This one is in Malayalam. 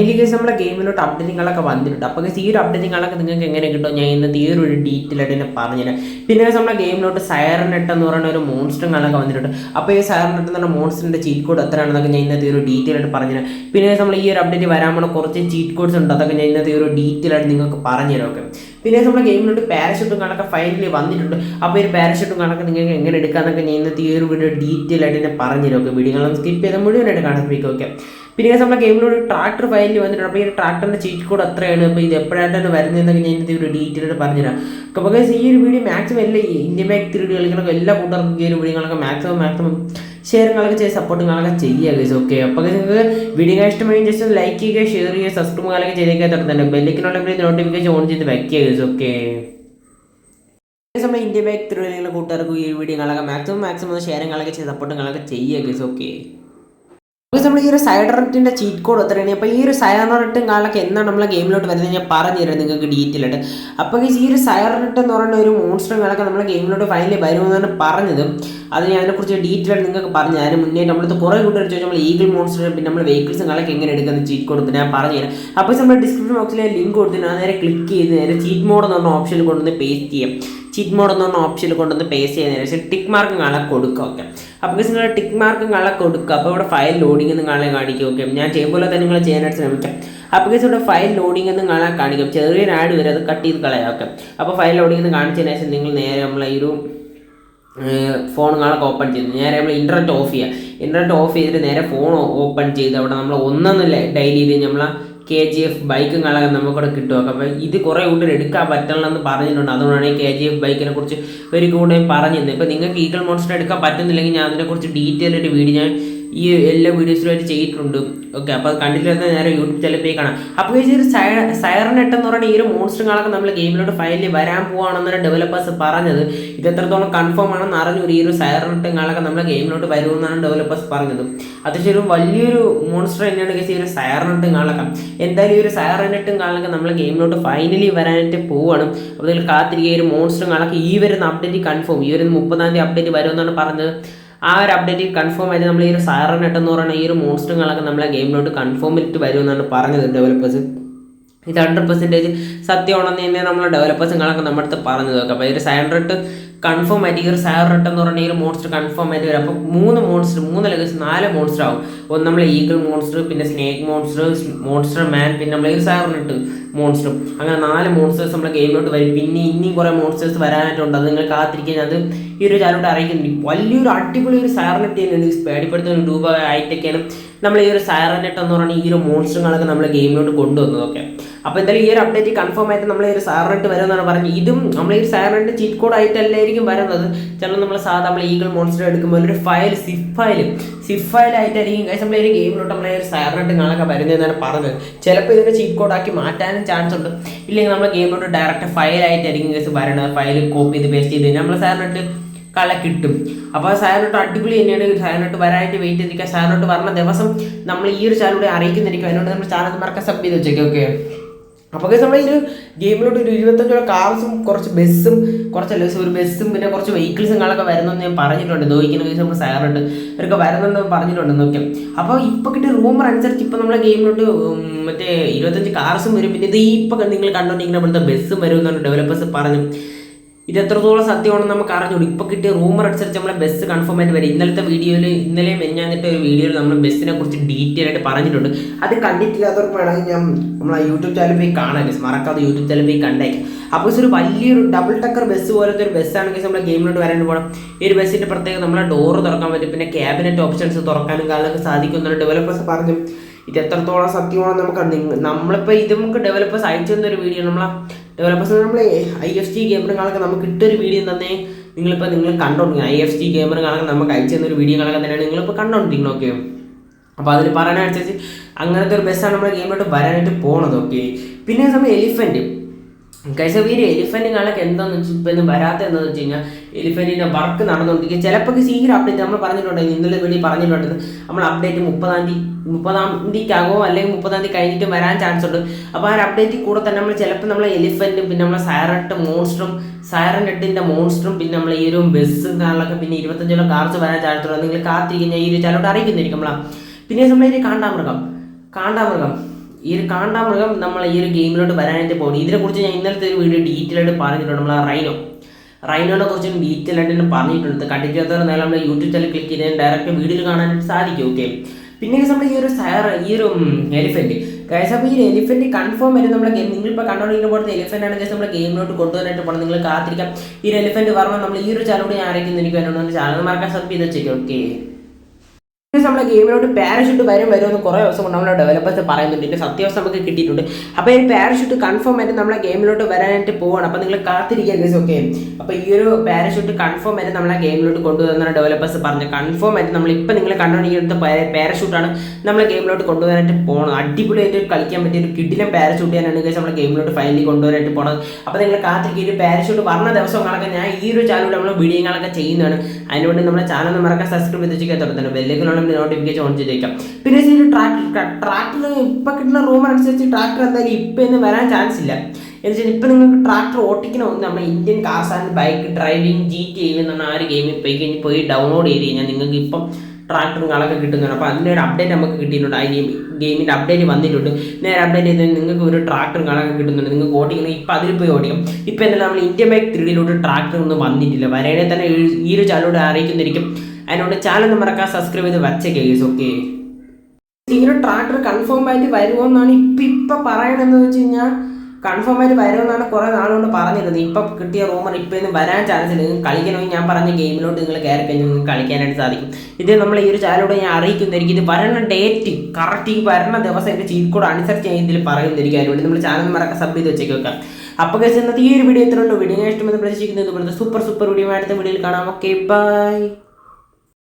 ഇതിൽ കേസ് നമ്മുടെ ഗെയിമിലോട്ട് അപ്ഡേറ്റിങ്ങളൊക്കെ വന്നിട്ടുണ്ട്. അപ്പോൾ ഈ ഒരു അപ്ഡേറ്റിങ്ങളൊക്കെ നിങ്ങൾക്ക് എങ്ങനെ കിട്ടും? ഞാൻ ഇന്നത്തെ ഈ ഒരു ഡീറ്റെയിൽ ആയിട്ട് തന്നെ പറഞ്ഞുതരാം പിന്നെ നമ്മുടെ ഗെയിമിലോട്ട് സയർനെട്ട് എന്ന് പറയുന്ന ഒരു മോൺസ്റ്ററുകളൊക്കെ വന്നിട്ടുണ്ട്. അപ്പോൾ ഈ സയർനെട്ട് എന്ന് പറഞ്ഞ മോൺസ്റ്ററിന്റെ ചീറ്റ് കോഡ് എത്രയാണെന്നൊക്കെ ഞാൻ ഇന്നത്തെ ഒരു ഡീറ്റെയിൽ ആയിട്ട് പറഞ്ഞുതരാം പിന്നെ നമ്മൾ ഈ ഒരു അപ്ഡേറ്റ് വരാൻ പോണ കുറച്ച് ചീറ്റ് കോഡ്സ് ഉണ്ട്? അതൊക്കെ ഞാൻ ഇന്നത്തെ ഒരു ഡീറ്റെയിൽ ആയിട്ട് നിങ്ങൾക്ക് പറഞ്ഞുതരാം ഓക്കെ പിന്നെ നമ്മുടെ ഗെയിമിലോട്ട് പാരഷൂട്ടും കണക്കെ ഫൈനലി വന്നിട്ടുണ്ട്. അപ്പോൾ ഈ പാരഷൂട്ടും കണക്ക് നിങ്ങൾക്ക് എങ്ങനെ എടുക്കാമെന്നൊക്കെ ഞാൻ ഇന്നത്തെ ഈ ഒരു വീഡിയോ ഡീറ്റെയിൽ ആയിട്ട് തന്നെ പറഞ്ഞുതരാം ഓക്കെ വീഡിയോകളൊന്നും സ്കിപ്പ് ചെയ്ത് മുഴുവനായിട്ട് കാണാൻ ഓക്കെ പിന്നെ നമ്മുടെ ഗെയിമിലൊരു ട്രാക്ടർ ഫയലിൽ വന്നിട്ടുണ്ട്. അപ്പോൾ ഈ ട്രാക്ടറിന്റെ ചീറ്റ് കോഡ് അത്രയാണ്. അപ്പോൾ ഇത് എപ്പോഴായിട്ടാണ് വരുന്നതെന്നൊക്കെ ഞാൻ ഇതിന്റെ ഒരു ഡീറ്റെയിൽ ആയിട്ട് പറഞ്ഞുതരാം. അപ്പോൾ ഈ ഒരു വീഡിയോ മാക്സിമം എല്ലാ ഇന്ത്യ ബാക്ക് ത്രീ കളികളൊക്കെ എല്ലാ കൂട്ടർക്കും ഈ ഒരു വീഡിയോകളൊക്കെ മാക്സിമം മാക്സിമം ഷെയറുകളൊക്കെ ചെയ്ത് സപ്പോർട്ടുകളൊക്കെ ചെയ്യുക ഗൈസ് ഓക്കെ അപ്പോൾ നിങ്ങൾക്ക് വീഡിയോ ഇഷ്ടമായി ജസ്റ്റ് ലൈക്ക് ചെയ്യുക ഷെയർ ചെയ്യുക സബ്സ്ക്രൈബ് ചെയ്യുക തുടർന്ന് ബെല്ലിക്കിനുള്ള നോട്ടിഫിക്കേഷൻ ഓൺ ചെയ്ത് വയ്ക്കുക ഗൈസ് ഓക്കെ നമ്മുടെ ഇന്ത്യ ബാക്ക് ത്രീ കൂട്ടുകാർക്ക് ഈ വീഡിയോ നിങ്ങളൊക്കെ മാക്സിമം മാക്സിമം ഷെയറുകളൊക്കെ ചെയ്ത് സപ്പോർട്ടുകളൊക്കെ ചെയ്യുക ഗൈസ് ഓക്കെ നമ്മൾ ഈ ഒരു സൈഡററ്റിന്റെ ചീറ്റ് കോഡ് എത്രയാണ്? അപ്പോൾ ഈ ഒരു സൈഡററ്റും കാലൊക്കെ എന്നാണ് നമ്മളെ ഗെയിമിലോട്ട് വരുന്നത്? ഞാൻ പറഞ്ഞു തരാം നിങ്ങൾക്ക് ഡീറ്റെയിൽ ആയിട്ട്. അപ്പോൾ ഈ ഒരു സൈഡററ്റ് എന്ന് പറയുന്ന ഒരു മോൺസ്റ്ററും കാലൊക്കെ നമ്മളെ ഗെയിമിലോട്ട് ഫൈനലി വരുമെന്നാണ് പറഞ്ഞത്. അത് ഞാൻ അതിനെക്കുറിച്ച് ഡീറ്റെയിൽ ആയിട്ട് നിങ്ങൾക്ക് പറഞ്ഞു അതിന് മുന്നേ നമ്മളത് കുറേ കൂട്ടർ ചോദിച്ചാൽ നമ്മൾ ഈഗിൾ മോൺസ്റ്റർ പിന്നെ നമ്മൾ വെഹിക്കിൾസും കാലൊക്കെ എങ്ങനെ എടുക്കുന്ന ചീറ്റ് കോഡ് ഞാൻ പറഞ്ഞു തരാം. അപ്പോൾ നമ്മൾ ഡിസ്ക്രിപ്ഷൻ ബോക്സിൽ ലിങ്ക് കൊടുത്തിട്ട് നേരെ ക്ലിക്ക് ചെയ്ത് നേരെ ചീറ്റ് മോഡ് എന്ന് പറഞ്ഞ ഓപ്ഷനിൽ കൊണ്ടുവന്ന് പേസ്റ്റ് ചെയ്യാം. ചീറ്റ് മോഡ് എന്ന് പറഞ്ഞ ഓപ്ഷനിൽ കൊണ്ടുവന്ന് പേസ്റ്റ് ചെയ്യുന്നതിന് ശേഷം ടിക്ക് മാർക്ക് കാണാൻ കൊടുക്കുക ഓക്കെ അപ്പോൾ നിങ്ങൾ ടിക്ക് മാർക്ക് കാണാൻ കൊടുക്കുക അപ്പോൾ ഇവിടെ ഫയൽ ലോഡിംഗ് എന്ന് കാണാൻ കാണിക്കും ഓക്കെ ഞാൻ ചെയ്യുമ്പോൾ തന്നെ നിങ്ങൾ ചെയ്യാനായിട്ട് ശ്രമിക്കാം. അപ്പോൾ ഇവിടെ ഫയൽ ലോഡിംഗ് എന്ന് കാണാൻ കാണിക്കും. ചെറിയൊരു ആഡ് വരെ അത് കട്ട് ചെയ്ത് കളയാം ഓക്കെ അപ്പോൾ ഫയൽ ലോഡിംഗ് എന്ന് കാണിച്ചതിന് ശേഷം നിങ്ങൾ നേരെ നമ്മളെ ഈ ഒരു ഫോണുകളൊക്കെ ഓപ്പൺ ചെയ്ത്. നേരെ നമ്മൾ ഇന്റർനെറ്റ് ഓഫ് ചെയ്യുക ഇന്റർനെറ്റ് ഓഫ് ചെയ്തിട്ട് നേരെ ഫോൺ ഓപ്പൺ ചെയ്ത് അവിടെ നമ്മൾ ഒന്നൊന്നല്ല ഡെയിലി ചെയ്ത് നമ്മൾ കെ ജി എഫ് ബൈക്കും കളയാൻ നമുക്കിവിടെ കിട്ടും. അപ്പോൾ ഇത് കുറേ കൂടുതൽ എടുക്കാൻ പറ്റണമെന്ന് പറഞ്ഞിട്ടുണ്ട്. അതുകൊണ്ടാണ് ഈ കെ ജി എഫ് ബൈക്കിനെ കുറിച്ച് ഒരു കൂടെ പറഞ്ഞിരുന്നത്. ഇപ്പോൾ നിങ്ങൾക്ക് ഈഗിൾ മോൺസ്റ്റർ എടുക്കാൻ പറ്റുന്നില്ലെങ്കിൽ ഞാൻ അതിനെക്കുറിച്ച് ഡീറ്റെയിൽ ആയിട്ട് വീഡിയോ ഞാൻ ഈ എല്ലാ വീഡിയോസിലുമായിട്ട് ചെയ്തിട്ടുണ്ട്. ഓക്കെ അപ്പോൾ അത് നേരെ യൂട്യൂബ് ചാനൽ പോയി കാണാം. അപ്പോൾ ഈ ഒരു സയറനെട്ട് എന്ന് പറയുന്ന ഈ ഒരു മോൺസ്റ്റർ മോൺസ്റ്ററുകളൊക്കെ നമ്മൾ ഗെയിമിലോട്ട് ഫൈനലി വരാൻ പോവാണെന്നാണ് ഡെവലപ്പേഴ്സ് പറഞ്ഞത്. ഇത് എത്രത്തോളം കൺഫേം ആണെന്ന് അറിഞ്ഞു ഈ ഒരു സയറനെട്ടുകളൊക്കെ നമ്മൾ ഗെയിമിലോട്ട് വരുമെന്നാണ് ഡെവലപ്പേഴ്സ് പറഞ്ഞത്. അത്യാവശ്യം ഒരു വലിയൊരു മോൺസ്റ്റർ തന്നെയാണ് ഈ ഒരു സയറനെട്ടുകളൊക്കെ എന്തായാലും ഈ ഒരു സയറനെട്ടുകളൊക്കെ നമ്മൾ ഗെയിമിലോട്ട് ഫൈനലി വരാനായിട്ട് പോവാണ്. അപ്പോൾ കാത്തിരിക്കുക ഈ ഒരു മോൺസ്റ്ററുകളൊക്കെ ഈ വരുന്ന അപ്ഡേറ്റ് കൺഫേം ഈ ഒരു മുപ്പതാം തീയതി അപ്ഡേറ്റ് വരുമെന്നാണ് പറഞ്ഞത്. ആ ഒരു അപ്ഡേറ്റ് കൺഫേം ആയിട്ട് നമ്മൾ ഈ ഒരു സൈറനെട്ട് എന്ന് പറയുന്ന ഈ ഒരു മോൺസ്റ്ററുകളൊക്കെ നമ്മളെ ഗെയിമിലോട്ട് കൺഫേം ഇട്ട് വരുമെന്നാണ് പറഞ്ഞത് ഡെവലപ്പേഴ്സ് ഇത് ഹൺഡ്രഡ് പെർസെന്റേജ് സത്യമാണെന്ന് തന്നെ നമ്മൾ ഡെവലപ്പേഴ്സുകളൊക്കെ നമ്മുടെ അടുത്ത് പറഞ്ഞു നോക്കാം അപ്പോൾ ഈ ഒരു സൈറട്ട് കൺഫേം ആയിട്ട് ഈ ഒരു സൈറട്ട് എന്ന് പറഞ്ഞാൽ ഈ ഒരു മോൺസ്റ്റർ കൺഫേം ആയിട്ട് വരും. അപ്പം മൂന്ന് മോൺസ്റ്റർ മൂന്ന് ലെഗസ് നാല് മോൺസ്റ്റർ ആവും. ഒന്ന് നമ്മൾ ഈഗിൾ മോൺസ്റ്റർ പിന്നെ സ്നേക്ക് മോൺസ്റ്റർ മോൺസ്റ്റർ മാൻ പിന്നെ നമ്മൾ ഈ ഒരു റിട്ട് മോൺസ്റ്ററും അങ്ങനെ നാല് മോൺസ്റ്റേഴ്സ് നമ്മുടെ ഗെയിമിലോട്ട് വരും. പിന്നെ ഇനിയും കുറേ മോൺസ്റ്റേഴ്സ് വരാനായിട്ടുണ്ട്. അത് നിങ്ങൾ കാത്തിരിക്കാൻ അത് ഈ ഒരു ചാനലോട്ട് അറിയിക്കുന്നുണ്ട്. വലിയൊരു അടിപൊളി ഒരു സാറിനെ തന്നെയാണ് പേടിപ്പെടുത്തുന്ന രൂപ ആയിട്ടൊക്കെയാണ് നമ്മൾ ഈ ഒരു സൈറനെറ്റ് എന്ന് പറയുന്ന ഈ ഒരു മോൺസ്റ്ററുകളൊക്കെ നമ്മൾ ഗെയിമിലോട്ട് കൊണ്ടുവന്നതൊക്കെ. അപ്പോൾ എന്തായാലും ഈ ഒരു അപ്ഡേറ്റ് കൺഫേം ആയിട്ട് നമ്മൾ ഈ ഒരു സൈറനെറ്റ് വരുമെന്നാണ് പറഞ്ഞത്. ഇതും നമ്മൾ ഈ ഒരു സൈറനെറ്റ് ചീറ്റ് കോഡ് ആയിട്ടല്ലായിരിക്കും വരുന്നത്. ചിലപ്പോൾ നമ്മൾ സാധാ നമ്മൾ ഈഗിൾ മോൺസ്റ്റർ എടുക്കുമ്പോൾ ഒരു ഫയൽ സിഫ് ഫയൽ സിഫ് ഫയൽ ആയിട്ടായിരിക്കും കഴിച്ച് നമ്മൾ ഒരു ഗെയിമിലോട്ട് നമ്മൾ ഒരു സൈറനെറ്റ് കാണൊക്കെ വരുന്നതെന്നാണ് പറഞ്ഞത്. ചിലപ്പോൾ ഇതിനെ ചീറ്റ് കോഡ് ആക്കി മാറ്റാനും ചാൻസ് ഉണ്ട്. ഇല്ലെങ്കിൽ നമ്മൾ ഗെയിമിലോട്ട് ഡയറക്റ്റ് ഫയൽ ആയിട്ടായിരിക്കും കേസ് വരണത്. ഫയൽ കോപ്പി ചെയ്ത് പേസ്റ്റ് ചെയ്ത് നമ്മൾ സൈറനെറ്റ് കള കിട്ടും അപ്പോൾ സാറിനോട്ട് അടിപൊളി തന്നെയാണ് സാറിനോട്ട് വരാനായിട്ട് വെയിറ്റ് ചെയ്തിരിക്കുക. സാറിനോട്ട് വരുന്ന ദിവസം നമ്മൾ ഈ ഒരു ചാനലിലൂടെ അറിയിക്കുന്നിരിക്കും. അതിനോട് നമ്മൾ ചാനൽ മറക്കാൻ സബ് ചെയ്ത് വെച്ചേക്കും ഓക്കെ അപ്പോൾ നമ്മൾ ഈ ഒരു ഗെയിമിലോട്ട് ഒരു ഇരുപത്തഞ്ചോളം കാർസും കുറച്ച് ബസ്സും കുറച്ച് അല്ല ഒരു ബസ്സും പിന്നെ കുറച്ച് വെഹിക്കിൾസും കാണൊക്കെ വരുന്നെന്ന് ഞാൻ പറഞ്ഞിട്ടുണ്ട്. നോക്കിക്കുന്ന കേസ് നമ്മൾ സാറുണ്ട് ഇവരൊക്കെ വരുന്നുണ്ടെന്ന് പറഞ്ഞിട്ടുണ്ട് നോക്കിയാൽ അപ്പോൾ ഇപ്പോൾ കിട്ടിയ റൂമർ അനുസരിച്ച് ഇപ്പോൾ നമ്മളെ ഗെയിമിലോട്ട് മറ്റേ ഇരുപത്തഞ്ച് കാർസും വരും. പിന്നെ ഇത് ഇപ്പോൾ നിങ്ങൾ കണ്ടുകൊണ്ടിരിക്കുന്ന ഇവിടുത്തെ ബസ്സും വരും എന്നാണ് ഡെവലപ്പേഴ്സ് പറഞ്ഞു. ഇത് എത്രത്തോളം സത്യമാണെന്ന് നമുക്ക് അറിഞ്ഞൂടി ഇപ്പോൾ കിട്ടിയ റൂമർ അനുസരിച്ച് നമ്മളെ ബസ് കൺഫേം ആയിട്ട് വരും. ഇന്നലത്തെ വീഡിയോയിൽ ഇന്നലെ മെഞ്ഞാന്നിട്ട് ഒരു വീഡിയോയിൽ നമ്മൾ ബസ്സിനെ കുറിച്ച് ഡീറ്റെയിൽ ആയിട്ട് പറഞ്ഞിട്ടുണ്ട്. അത് കണ്ടിട്ടില്ലാത്തവർക്ക് വേണമെങ്കിൽ ഞാൻ നമ്മൾ ആ യൂട്യൂബ് ചാനൽ പോയി കാണാൻ മറക്കാതെ യൂട്യൂബ് ചാനൽ പോയി കണ്ടേക്കാം. അപ്പോൾ ഒരു വലിയൊരു ഡബിൾ ടക്കർ ബസ് പോലത്തെ ഒരു ബസ്സാണെങ്കിൽ നമ്മുടെ ഗെയിമിലോട്ട് വരാൻ പോകണം ഈ ഒരു ബസ്സിന്റെ പ്രത്യേകം നമ്മളെ ഡോറ് തുറക്കാൻ പറ്റും. പിന്നെ ക്യാബിനറ്റ് ഓപ്ഷൻസ് തുറക്കാനും കാലൊക്കെ സാധിക്കുന്നുണ്ട് ഡെവലപ്പേഴ്സ് പറഞ്ഞു. ഇത് എത്രത്തോളം സത്യമാണെന്ന് നമുക്ക് നമ്മളിപ്പോൾ ഇത് നമുക്ക് ഡെവലപ്പേഴ്സ് അയച്ചു തന്നൊരു വീഡിയോ നമ്മളെ ഡെവലപ്പേഴ്സ് നമ്മൾ ഐ എഫ് ടി ഗെയിമർ കാണാൻ നമുക്ക് ഇട്ടൊരു വീഡിയോ തന്നെ നിങ്ങളിപ്പോൾ നിങ്ങൾ കണ്ടോണ്ടിരിക്കണം ഐ എഫ് ജി കാണാൻ നമുക്ക് അയച്ചു തന്നൊരു കാണാൻ തന്നെയാണ് നിങ്ങളിപ്പോൾ കണ്ടോണ്ടിരിക്കണം ഓക്കെ അപ്പോൾ അതിൽ പറയാനനുസരിച്ച് അങ്ങനത്തെ ഒരു ബസ്സാണ് നമ്മുടെ ഗെയിമിലോട്ട് വരാനായിട്ട് പോണത് ഓക്കെ പിന്നെ നമ്മൾ എലിഫന്റ് കഴിച്ച ഈ കാണാൻ എന്താണെന്ന് വെച്ചാൽ ഇപ്പം ഇന്ന് വരാത്ത എന്താണെന്ന് വെച്ച് കഴിഞ്ഞാൽ എലിഫന്റിന്റെ വർക്ക് നടന്നുകൊണ്ടിരിക്കുക ചിലപ്പോൾ സീക്കിരം അപ്ഡേറ്റ് നമ്മൾ പറഞ്ഞിട്ടുണ്ട് ഇന്നലെ വേണ്ടി പറഞ്ഞിട്ടുണ്ട് നമ്മൾ അപ്ഡേറ്റ് മുപ്പതാം തീയതി മുപ്പതാം തീയതിക്കാകോ അല്ലെങ്കിൽ മുപ്പതാം തീയതി കഴിഞ്ഞിട്ട് വരാൻ ചാൻസ് ഉണ്ട്. അപ്പോൾ ആ ഒരു അപ്ഡേറ്റിൽ കൂടെ തന്നെ നമ്മൾ ചിലപ്പോൾ നമ്മൾ എലിഫന്റും പിന്നെ നമ്മളെ സൈറട്ട് മോൺസ്റ്ററും സൈറനെട്ടിന്റെ മോൺസ്റ്ററും പിന്നെ നമ്മൾ ഈ ഒരു ബസ്സും കാറിലൊക്കെ പിന്നെ ഇരുപത്തഞ്ചോളം കാർസ് വരാൻ ചാൻസ് ഉണ്ട്. നിങ്ങൾ കാത്തിരിക്കുന്ന ഈ ഒരു ചിലവിടെ അറിയിക്കുന്നിരിക്കും നമ്മളാ പിന്നെ നമ്മൾ ഈ കാണ്ടാമൃഗം. കാണ്ടാമൃഗം. ഈ ഒരു കാണ്ടാമൃഗം നമ്മൾ ഈ ഒരു ഗെയിമിലോട്ട് വരാനായിട്ട് പോകുന്നത് ഇതിനെക്കുറിച്ച് ഞാൻ ഇന്നലത്തെ ഒരു വീഡിയോ ഡീറ്റെയിൽ ആയിട്ട് പറഞ്ഞിട്ടുണ്ട് നമ്മൾ റൈനോ റൈനോനെ കുറിച്ച് ഡീറ്റെയിൽ ആയിട്ട് പറഞ്ഞിട്ടുണ്ട്. കണ്ടിട്ട് നേരം നമ്മുടെ യൂട്യൂബ് ചാനൽ ക്ലിക്ക് ചെയ്ത് ഡയറക്റ്റ് വീഡിയോയിൽ കാണാനായിട്ട് സാധിക്കും. ഓക്കെ പിന്നെ നമ്മൾ ഈ ഒരു സയർ ഈ ഒരു എലിഫന്റ് ഗൈസ് അപ്പോൾ ഈ എലിഫന്റ് കൺഫേം ആയിട്ട് നമ്മുടെ ഗെയിം നിങ്ങളിപ്പോൾ കണ്ടുകൊണ്ടിരിക്കുന്ന പോലത്തെ എലിഫന്റ് ആണ് ഗൈസ് നമ്മുടെ ഗെയിമിലോട്ട് കൊണ്ടുവരാനായിട്ട് പോകണം നിങ്ങൾ കാത്തിരിക്കാം. ഈ ഒരു എലിഫന്റ് പറഞ്ഞാൽ നമ്മൾ ഈ ഒരു ചാനലോട് ആരെങ്കിലും എനിക്ക് വേണമെന്ന് ചാനൽ മാർക്കാൻ സബ് ചെയ്ത് വെച്ചേക്കും ഓക്കെ നമ്മളെ ഗെയിമിലോട്ട് പാരഷൂട്ട് വരും വരും എന്ന് കുറേ ദിവസം കൊണ്ട് നമ്മളെ ഡെവലപ്പേഴ്സ് പറയുന്നുണ്ട്. ഇതിന്റെ സത്യാവസ്ഥ നമുക്ക് കിട്ടിയിട്ടുണ്ട്. അപ്പോൾ ഈ പാരഷൂട്ട് കൺഫേം ആയിട്ട് നമ്മളെ ഗെയിമിലോട്ട് വരാനായിട്ട് പോവാണ്. അപ്പോൾ നിങ്ങൾ കാത്തിരിക്കുക ഗൈസ് ഓക്കെ അപ്പോൾ ഈ ഒരു പാരഷൂട്ട് കൺഫേം ആയിട്ട് നമ്മളെ ഗെയിമിലോട്ട് കൊണ്ടുവന്ന ഡെവലപ്പേഴ്സ് പറഞ്ഞു കൺഫേം ആയിട്ട് നമ്മൾ ഇപ്പോൾ നിങ്ങൾ കണ്ടുകൊണ്ടിരിക്കുന്ന പാരഷൂട്ടാണ് നമ്മളെ ഗെയിമിലോട്ട് കൊണ്ടുവരാനായിട്ട് പോകണം അടിപൊളിയായിട്ട് കളിക്കാൻ പറ്റിയ ഒരു കിടിലം പാരഷൂട്ട് ചെയ്യാനാണ് ഗൈസ് നമ്മളെ ഗെയിമിലോട്ട് ഫൈനലി കൊണ്ടുവരാനായിട്ട് പോകണം അപ്പോൾ നിങ്ങൾ കാത്തിരിക്കുക. ഒരു പാരഷൂട്ട് പറഞ്ഞ ദിവസങ്ങളൊക്കെ ഞാൻ ഈ ഒരു ചാനലിലൂടെ നമ്മൾ വീഡിയോകളൊക്കെ ചെയ്യുന്നതാണ്. അതിനുവേണ്ടി നമ്മുടെ ചാനൽ മറക്കാൻ സബ്സ്ക്രൈബ് ചെയ്ത് വെച്ചാൽ തുടങ്ങുന്നത് ബെല്ലേക്കുള്ള നോട്ടിഫിക്കേഷൻ ഓൺ ചെയ്തേക്കാം. പിന്നെ ഈ ട്രാക്ടർ ട്രാക്ടർ ഇപ്പം കിട്ടുന്ന റൂം അനുസരിച്ച് ട്രാക്ടർ എന്തായാലും ഇപ്പം ഇന്ന് വരാൻ ചാൻസ് ഇല്ല. എന്ന് വെച്ചാൽ ഇപ്പം നിങ്ങൾക്ക് ട്രാക്ടർ ഓട്ടിക്കണമെന്ന് നമ്മുടെ Indian cars and bike driving G T I എന്ന് പറഞ്ഞ ആ ഒരു ഗെയിമിൽ പോയി കഴിഞ്ഞ് പോയി ഡൗൺലോഡ് ചെയ്ത് കഴിഞ്ഞാൽ നിങ്ങൾക്ക് ഇപ്പം ട്രാക്ടറും കളൊക്കെ കിട്ടുന്നുണ്ട് അപ്പോൾ അതിന്റെ ഒരു അപ്ഡേറ്റ് നമുക്ക് കിട്ടിയിട്ടുണ്ട്. ആ ഗെയിം ഗെയിമിന്റെ അപ്ഡേറ്റ് വന്നിട്ടുണ്ട്. നേരെ അപ്ഡേറ്റ് ചെയ്ത് നിങ്ങൾക്ക് ഒരു ട്രാക്ടറും കളൊക്കെ കിട്ടുന്നുണ്ട്. നിങ്ങൾക്ക് ഓടിക്കണം ഇപ്പം അതിൽ പോയി ഓടിക്കും. ഇപ്പം എന്തായാലും നമ്മൾ ഇന്ത്യ ബൈക്ക് ത്രീഡിലോട്ട് ട്രാക്ടർ ഒന്നും വന്നിട്ടില്ല. വരേണെ തന്നെ ഈ ഒരു ചാനലോട് അറിയിക്കുന്നിരിക്കും അതിനോട് ചാനൽ മറക്കാൻ സബ്സ്ക്രൈബ് ചെയ്ത് വച്ച കേസ് ഓക്കെ ഇങ്ങനെ ട്രാക്ടർ കൺഫേം ആയിട്ട് വരുമോ എന്നാണ് ഇപ്പം ഇപ്പം പറയണതെന്ന് വെച്ച് കഴിഞ്ഞാൽ കൺഫേം ആയിട്ട് വരുമെന്നാണ് കുറേ നാളുകൊണ്ട് പറഞ്ഞിരുന്നത്. ഇപ്പം കിട്ടിയ റൂമർ ഇപ്പം ഇന്ന് വരാൻ ചാൻസ് ഇല്ല. കളിക്കണമെങ്കിൽ ഞാൻ പറഞ്ഞ ഗെയിമിലോട്ട് നിങ്ങൾ കയറി കഴിഞ്ഞാൽ നിങ്ങൾക്ക് കളിക്കാനായിട്ട് സാധിക്കും. ഇത് നമ്മൾ ഈ ഒരു ചാനലോട് ഞാൻ അറിയിക്കുന്നതായിരിക്കും ഇത് വരണ ഡേറ്റ് കറക്റ്റ് ഈ വരണ ദിവസം എന്റെ ചീറ്റ് കോഡ് അനുസരിച്ച് ഞാൻ ഇതിൽ പറയുന്നതായിരിക്കും അതിനുവേണ്ടി നമ്മൾ ചാനൽ മറക്കാൻ സബ് ചെയ്ത് വെച്ചേക്ക് വെക്കാം അപ്പോൾ കഴിച്ച് ഇന്നത്തെ ഈ ഒരു വീഡിയോ ഇത്രയുള്ളൂ വീഡിയോ ഇഷ്ടമെന്ന് പ്രതീക്ഷിക്കുന്നത് സൂപ്പർ സൂപ്പർ വീഡിയോ അടുത്ത വീഡിയോയിൽ കാണാം. Okay bye